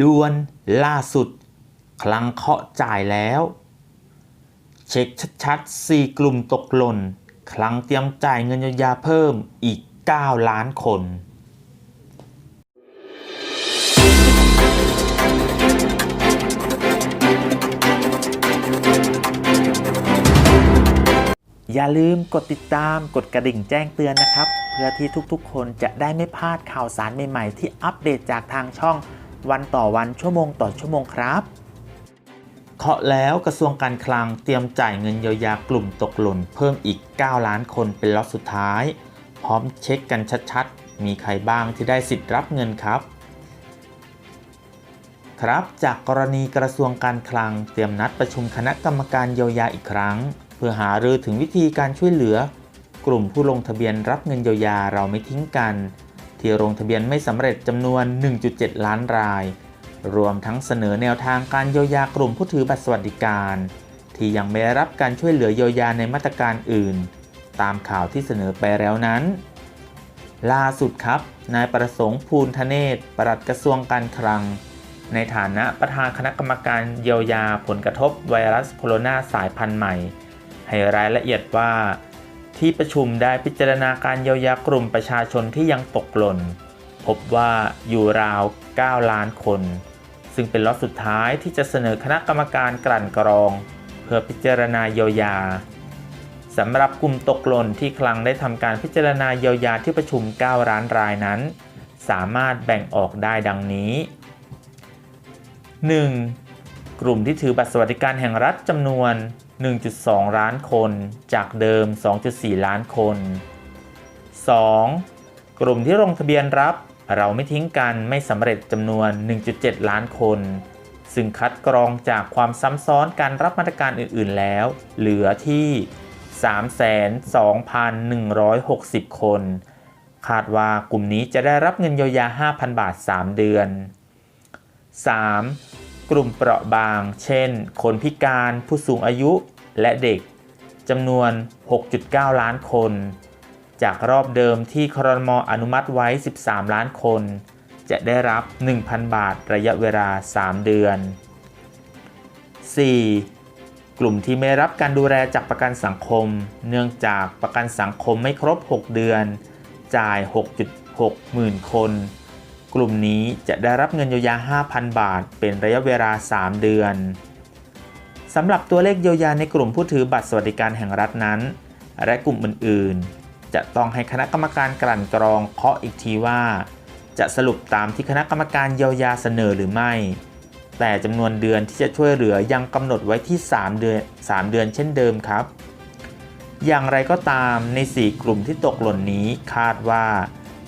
ด่วนล่าสุด คลังเคาะจ่ายแล้ว เช็คชัดๆ 4 กลุ่มตกหล่น คลังเตรียมจ่ายเงินเยียวยาเพิ่มอีก 9 ล้านคนอย่าลืมกดติดตามกดกระดิ่งแจ้งเตือนนะครับ เพื่อที่ทุกๆ คนจะได้ไม่พลาดข่าวสารใหม่ ๆ ที่อัปเดตจากทางช่อง วันต่อวันชั่วโมงต่อชั่วโมงครับเคาะแล้วกระทรวงการคลังเตรียมจ่ายเงินเยียวยากลุ่มตกหล่นเพิ่มอีก 9 ล้านคนเป็นล็อตสุดท้าย พร้อมเช็คกันชัดๆ มีใครบ้างที่ได้สิทธิ์รับเงินครับ ครับจากกรณีกระทรวงการคลังเตรียมนัดประชุมคณะกรรมการเยียวยาอีกครั้ง เพื่อหารือถึงวิธีการช่วยเหลือ กลุ่มผู้ลงทะเบียนรับเงินเยียวยาเราไม่ทิ้งกัน ที่ลงทะเบียนไม่สำเร็จจำนวน 1.7 ล้านราย รวมทั้งเสนอแนวทางการเยียวยากลุ่มผู้ถือบัตรสวัสดิการ ที่ยังไม่ได้รับการช่วยเหลือเยียวยาในมาตรการอื่น ตามข่าวที่เสนอไปแล้วนั้น ล่าสุดครับ นายประสงค์ภูลธเนศปลัดกระทรวงการคลัง ในฐานะประธานคณะกรรมการเยียวยาผลกระทบไวรัสโคโรนาสายพันธุ์ใหม่ ให้รายละเอียดว่า ที่ประชุมได้พิจารณาการเยียวยากลุ่มประชาชนที่ยังตกหล่น พบว่าอยู่ราว 9 ล้านคน ซึ่งเป็นล็อตสุดท้ายที่จะเสนอคณะกรรมการกลั่นกรอง เพื่อพิจารณาเยียวยาสำหรับกลุ่มตกหล่นที่คลังได้ทำการพิจารณาเยียวยาที่ประชุม 9 ล้านรายนั้น สามารถแบ่งออกได้ดังนี้ 1. กลุ่มที่ถือบัตรสวัสดิการแห่งรัฐจำนวน 1.2 ล้านคนจากเดิม 2.4 ล้านคน 2. กลุ่มที่ลงทะเบียนรับเราไม่ทิ้งกันไม่สำเร็จจำนวน 1.7 ล้านคน ซึ่งคัดกรองจากความซ้ำซ้อนการรับมาตรการอื่น ๆ แล้ว เหลือที่302,160 คน คาดว่ากลุ่มนี้จะได้รับเงินเยียวยา 5,000 บาท 3 เดือน 3. กลุ่มเปราะบาง เช่น คนพิการ ผู้สูงอายุและเด็กจำนวน 6.9 ล้านคน จากรอบเดิมที่ครมอนุมัติไว้ 13 ล้านคน จะได้รับ 1,000 บาทระยะเวลา 3 เดือน 4. กลุ่มที่ไม่รับการดูแลจากประกันสังคม เนื่องจากประกันสังคมไม่ครบ 6 เดือน จ่าย 6.6 หมื่นคน กลุ่มนี้จะได้รับเงินเยียวยา 5,000 บาท เป็นระยะเวลา 3 เดือนสำหรับตัวเลขเยียวยาในกลุ่มผู้ถือบัตรสวัสดิการแห่งรัฐนั้น และกลุ่มอื่นๆ จะต้องให้คณะกรรมการกลั่นกรองเคาะอีกทีว่า จะสรุปตามที่คณะกรรมการเยียวยาเสนอหรือไม่ แต่จำนวนเดือนที่จะช่วยเหลือยังกำหนดไว้ที่ 3 เดือน 3 เดือนเช่นเดิมครับ อย่างไรก็ตามใน 4 กลุ่มที่ตกหล่นนี้คาดว่า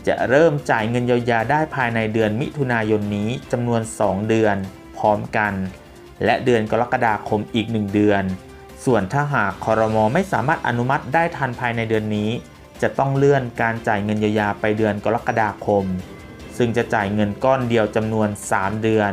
จะเริ่มจ่ายเงินเยียวยาได้ภายในเดือนมิถุนายนนี้จำนวน 2 เดือนพร้อมกัน และเดือนกรกฎาคมอีก 1 เดือน ส่วนถ้าหากคอรมอไม่สามารถอนุมัติได้ทันภายในเดือนนี้ จะต้องเลื่อนการจ่ายเงินเยียวยาไปเดือนกรกฎาคม ซึ่งจะจ่ายเงินก้อนเดียวจำนวน 3 เดือน